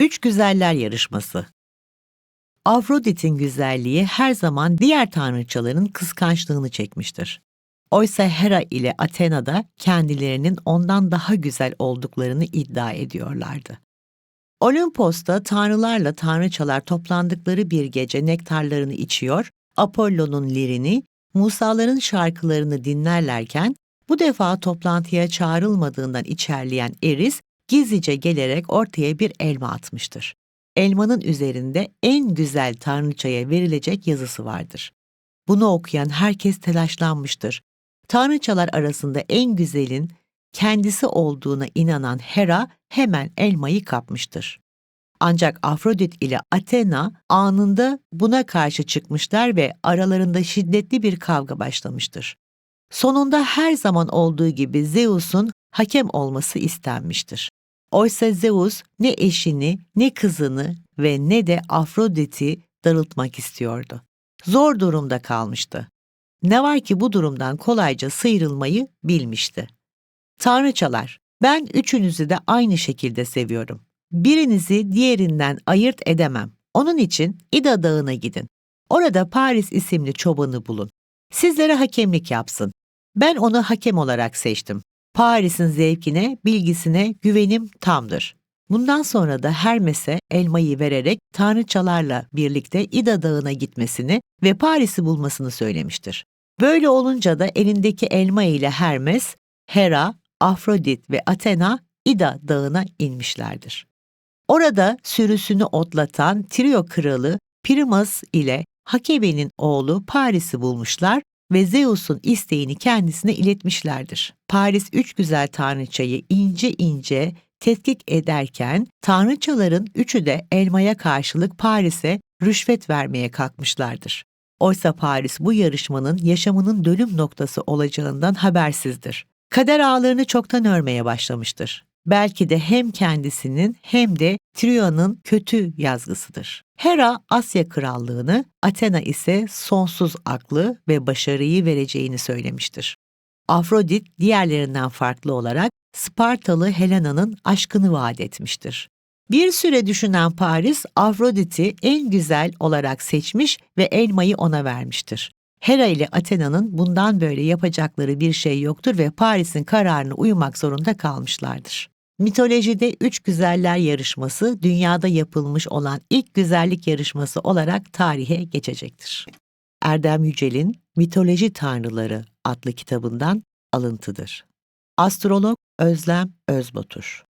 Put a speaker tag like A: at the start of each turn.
A: Üç Güzeller Yarışması Afrodit'in güzelliği her zaman diğer tanrıçaların kıskançlığını çekmiştir. Oysa Hera ile Athena da kendilerinin ondan daha güzel olduklarını iddia ediyorlardı. Olimpos'ta tanrılarla tanrıçalar toplandıkları bir gece nektarlarını içiyor, Apollo'nun lirini, Musa'ların şarkılarını dinlerlerken bu defa toplantıya çağrılmadığından içerleyen Eris gizlice gelerek ortaya bir elma atmıştır. Elmanın üzerinde en güzel tanrıçaya verilecek yazısı vardır. Bunu okuyan herkes telaşlanmıştır. Tanrıçalar arasında en güzelin kendisi olduğuna inanan Hera hemen elmayı kapmıştır. Ancak Afrodit ile Athena anında buna karşı çıkmışlar ve aralarında şiddetli bir kavga başlamıştır. Sonunda her zaman olduğu gibi Zeus'un hakem olması istenmiştir. Oysa Zeus ne eşini, ne kızını ve ne de Afrodit'i darıltmak istiyordu. Zor durumda kalmıştı. Ne var ki bu durumdan kolayca sıyrılmayı bilmişti. Tanrıçalar, ben üçünüzü de aynı şekilde seviyorum. Birinizi diğerinden ayırt edemem. Onun için İda Dağı'na gidin. Orada Paris isimli çobanı bulun. Sizlere hakemlik yapsın. Ben onu hakem olarak seçtim. Paris'in zevkine, bilgisine güvenim tamdır. Bundan sonra da Hermes'e elmayı vererek tanrıçalarla birlikte İda Dağı'na gitmesini ve Paris'i bulmasını söylemiştir. Böyle olunca da elindeki elma ile Hermes, Hera, Afrodit ve Athena İda Dağı'na inmişlerdir. Orada sürüsünü otlatan Trio kralı Primas ile Hakebe'nin oğlu Paris'i bulmuşlar ve Zeus'un isteğini kendisine iletmişlerdir. Paris üç güzel tanrıçayı ince ince tetkik ederken tanrıçaların üçü de elmaya karşılık Paris'e rüşvet vermeye kalkmışlardır. Oysa Paris bu yarışmanın yaşamının dönüm noktası olacağından habersizdir. Kader ağlarını çoktan örmeye başlamıştır. Belki de hem kendisinin hem de Trio'nun kötü yazgısıdır. Hera Asya krallığını, Athena ise sonsuz aklı ve başarıyı vereceğini söylemiştir. Afrodit diğerlerinden farklı olarak Spartalı Helena'nın aşkını vaat etmiştir. Bir süre düşünen Paris, Afrodit'i en güzel olarak seçmiş ve elmayı ona vermiştir. Hera ile Athena'nın bundan böyle yapacakları bir şey yoktur ve Paris'in kararına uymak zorunda kalmışlardır. Mitolojide Üç Güzeller Yarışması dünyada yapılmış olan ilk güzellik yarışması olarak tarihe geçecektir. Erdem Yücel'in Mitoloji Tanrıları adlı kitabından alıntıdır. Astrolog Özlem Özbatur